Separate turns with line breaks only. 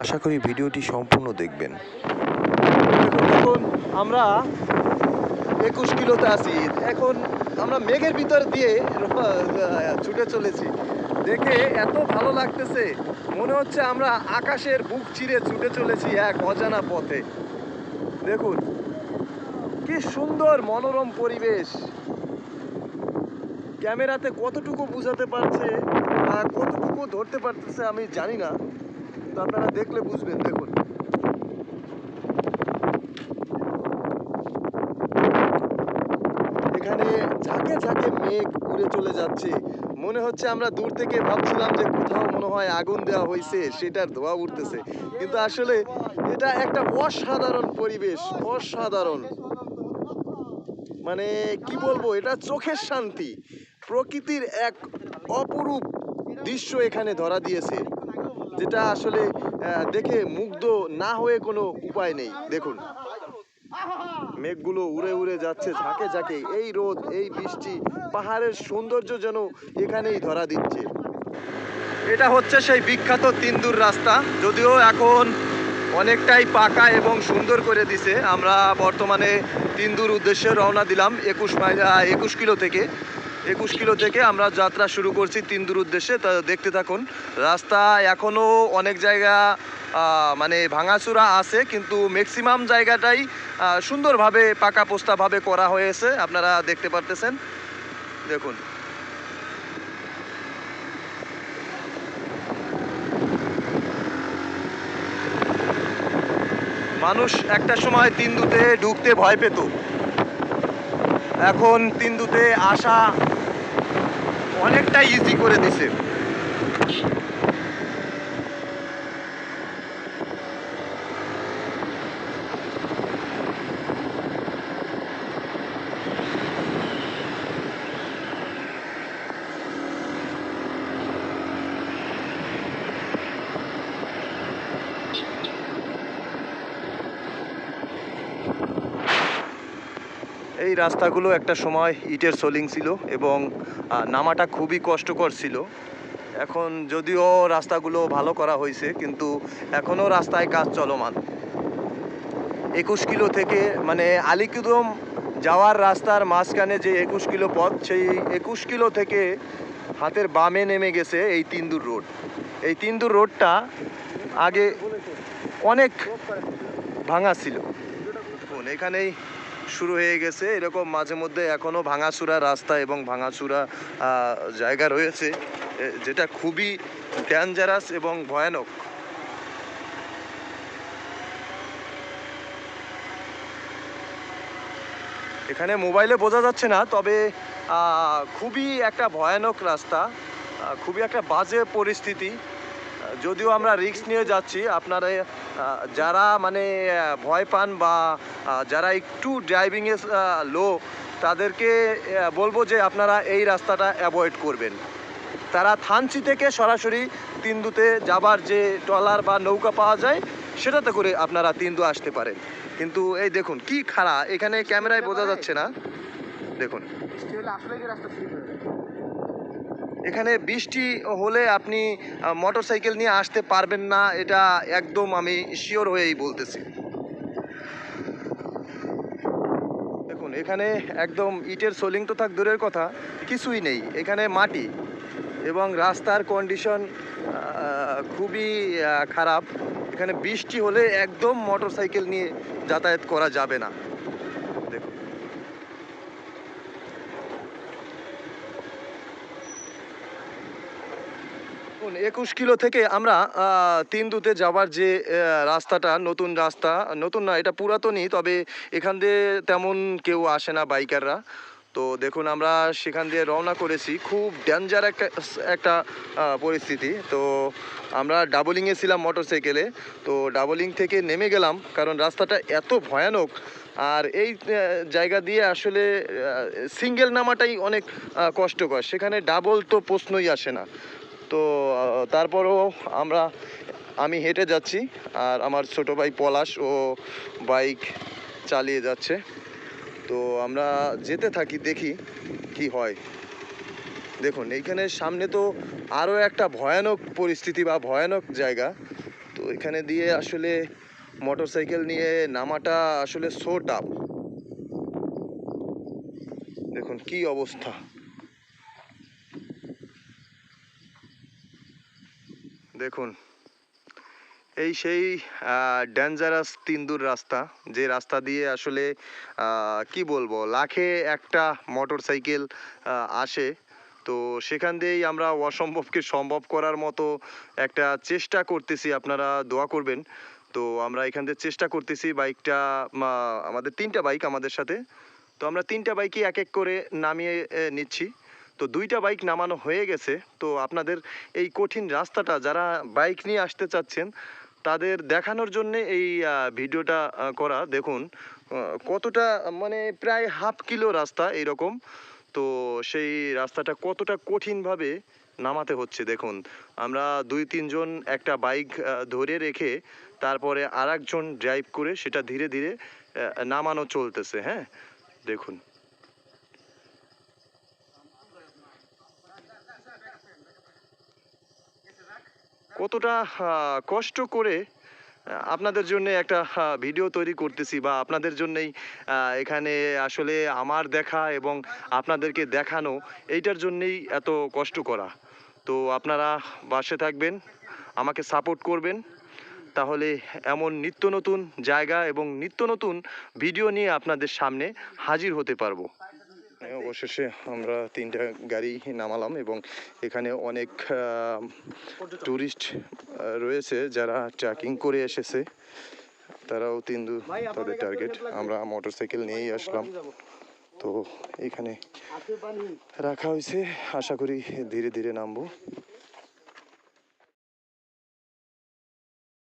আশা করি ভিডিওটি সম্পূর্ণ দেখবেন।
এখন আমরা একুশ কিলোতে আছি। এখন আমরা মেঘের ভিতর দিয়ে ছুটে চলেছি। দেখে এত ভালো লাগতেছে। মনে হচ্ছে আমরা আকাশের বুক চিরে ছুটে চলেছি এক অজানা পথে। দেখুন, কি সুন্দর মনোরম পরিবেশ। ক্যামেরাতে কতটুকু বোঝাতে পারছে আর কতটুকু ধরতে পারতেছে আমি জানি না। তো আপনারা দেখলে বুঝবেন, দেখুন। এখানে ঝাঁকে ঝাঁকে মেঘ উড়ে চলে যাচ্ছে। মনে হচ্ছে আমরা দূর থেকে ভাবছিলাম যে কোথাও মনে হয় আগুন দেওয়া হয়েছে সেটার ধোয়া উঠতেছে। কিন্তু আসলে এটা একটা অসাধারণ পরিবেশ, অসাধারণ। মানে কি বলব, এটা চোখের শান্তি। প্রকৃতির এক অপরূপ দৃশ্য এখানে ধরা দিয়েছে। যেটা আসলে দেখে মুগ্ধ না হয়ে কোনো উপায় নেই। দেখুন। মেঘগুলো উড়ে উড়ে যাচ্ছে ঝাঁকে ঝাঁকে। এই রোদ, এই বৃষ্টি, পাহাড়ের সৌন্দর্য যেন এখানেই ধরা দিচ্ছে। এটা হচ্ছে সেই বিখ্যাত তিন্দুর রাস্তা। যদিও এখন অনেকটাই পাকা এবং সুন্দর করে দিছে। আমরা বর্তমানে তিন্দুর উদ্দেশ্যে রওনা দিলাম একুশ মাইল একুশ কিলো থেকে। একুশ কিলো থেকে আমরা যাত্রা শুরু করছি তিন্দুর উদ্দেশ্যে। তা দেখতে থাকুন, রাস্তা এখনও অনেক জায়গা মানে ভাঙাচুরা আছে, কিন্তু ম্যাক্সিমাম জায়গাটাই সুন্দরভাবে পাকা পোস্তাভাবে করা হয়েছে, আপনারা দেখতে পারতেছেন। দেখুন। মানুষ একটা সময় তিন্দুতে ঢুকতে ভয় পেত। এখন তিন্দুতে আসা অনেকটা ইজি করে দিছে। এই রাস্তাগুলো একটা সময় ইটের সোলিং ছিল এবং নামাটা খুবই কষ্টকর ছিল। এখন যদিও রাস্তাগুলো ভালো করা হয়েছে, কিন্তু এখনও রাস্তায় কাজ চলমান। একুশ কিলো থেকে মানে আলিকুদম যাওয়ার রাস্তার মাঝখানে যে একুশ কিলো পথ, সেই একুশ কিলো থেকে হাতের বামে নেমে গেছে এই তিন্দুর রোড। এই তিন্দুর রোডটা আগে অনেক ভাঙা ছিল। এখানেই শুরু হয়ে গেছে। এরকম মাঝে মধ্যে এখনও ভাঙাচুরা রাস্তা এবং ভাঙাচুরা জায়গা রয়েছে যেটা খুবই ডেঞ্জারাস এবং ভয়ানক। এখানে মোবাইলে বোঝা যাচ্ছে না, তবে খুবই একটা ভয়ানক রাস্তা খুবই একটা বাজে পরিস্থিতি। যদিও আমরা রিস্ক নিয়ে যাচ্ছি, আপনারা যারা মানে ভয় পান বা যারা একটু ড্রাইভিংয়ে লো তাদেরকে বলব যে আপনারা এই রাস্তাটা অ্যাভয়েড করবেন। তারা থানচি থেকে সরাসরি তিন্দুতে যাবার যে ট্রলার বা নৌকা পাওয়া যায়, সেটাতে করে আপনারা তিন্দু আসতে পারেন। কিন্তু এই দেখুন, কি খাড়া, এখানে ক্যামেরায় বোঝা যাচ্ছে না। দেখুন। এখানে বৃষ্টি হলে আপনি মোটর সাইকেল নিয়ে আসতে পারবেন না, এটা একদম আমি শিওর হয়েই বলতেছি। দেখুন, এখানে একদম ইটের সোলিং তো থাক, দূরের কথা, কিছুই নেই। এখানে মাটি এবং রাস্তার কন্ডিশন খুবই খারাপ। এখানে বৃষ্টি হলে একদম মোটর সাইকেল নিয়ে যাতায়াত করা যাবে না। দেখুন একুশ কিলো থেকে আমরা আহ, তিনদুতে যাওয়ার যে রাস্তাটা নতুন রাস্তা নতুন না এটা পুরাতনই তবে এখান দিয়ে তেমন কেউ আসে না বাইকাররা। তো দেখুন আমরা সেখান দিয়ে রওনা করেছি। খুব ডেঞ্জার একটা একটা পরিস্থিতি। তো আমরা ডাবলিংয়ে ছিলাম মোটর সাইকেলে তো ডাবলিং থেকে নেমে গেলাম কারণ রাস্তাটা এত ভয়ানক। আর এই জায়গা দিয়ে আসলে সিঙ্গেল নামাটাই অনেক কষ্টকর। সেখানে ডাবল তো প্রশ্নই আসে না। তো তারপরও আমরা, আমি হেঁটে যাচ্ছি আর আমার ছোট ভাই পলাশ, ও বাইক চালিয়ে যাচ্ছে। তো আমরা যেতে থাকি, দেখি কি হয়। দেখুন, এইখানে সামনে তো আরও একটা ভয়ানক পরিস্থিতি বা ভয়ানক জায়গা। তো এখানে দিয়ে আসলে মোটরসাইকেল নিয়ে নামাটা আসলে সো টাফ দেখুন কি অবস্থা। দেখুন, এই সেই ডেঞ্জারাস তিন্দুর রাস্তা, যে রাস্তা দিয়ে আসলে কি বলব, লাখে একটা মোটর সাইকেল আসে। তো সেখান দিয়েই আমরা অসম্ভবকে সম্ভব করার মতো একটা চেষ্টা করতেছি, আপনারা দোয়া করবেন। তো আমরা এখান থেকে চেষ্টা করতেছি বাইকটা আমাদের তিনটা বাইক আমাদের সাথে। তো আমরা তিনটা বাইকই এক এক করে নামিয়ে নিচ্ছি। তো দুইটা বাইক নামানো হয়ে গেছে। তো আপনাদের এই কঠিন রাস্তাটা, যারা বাইক নিয়ে আসতে চাচ্ছেন, তাদের দেখানোর জন্যে এই ভিডিওটা করা। দেখুন কতটা মানে প্রায় হাফ কিলো রাস্তা এইরকম। তো সেই রাস্তাটা কতটা কঠিনভাবে নামাতে হচ্ছে দেখুন। আমরা দুই, তিনজন একটা বাইক ধরে রেখে তারপরে আর ড্রাইভ করে সেটা ধীরে ধীরে নামানো চলতেছে হ্যাঁ? দেখুন। কতটা কষ্ট করে আপনাদের জন্য একটা ভিডিও তৈরি করতেছি বা আপনাদের জন্যই এখানে আসলে আমার দেখা এবং আপনাদেরকে দেখানো, এইটার জন্যেই এত কষ্ট করা। তো আপনারা বাসে থাকবেন, আমাকে সাপোর্ট করবেন। তাহলে এমন নিত্য নতুন জায়গা এবং নিত্য নতুন ভিডিও নিয়ে আপনাদের সামনে হাজির হতে পারব। অবশেষে আমরা তিনটা গাড়ি নামালাম এবং এখানে অনেক ট্যুরিস্ট রয়েছে যারা ট্রেকিং করে এসেছে। তারাও তিন্দু তাদের টার্গেট আমরা মোটর সাইকেল নিয়েই আসলাম। তো এখানে রাখা হয়েছে। আশা করি ধীরে ধীরে নামবো।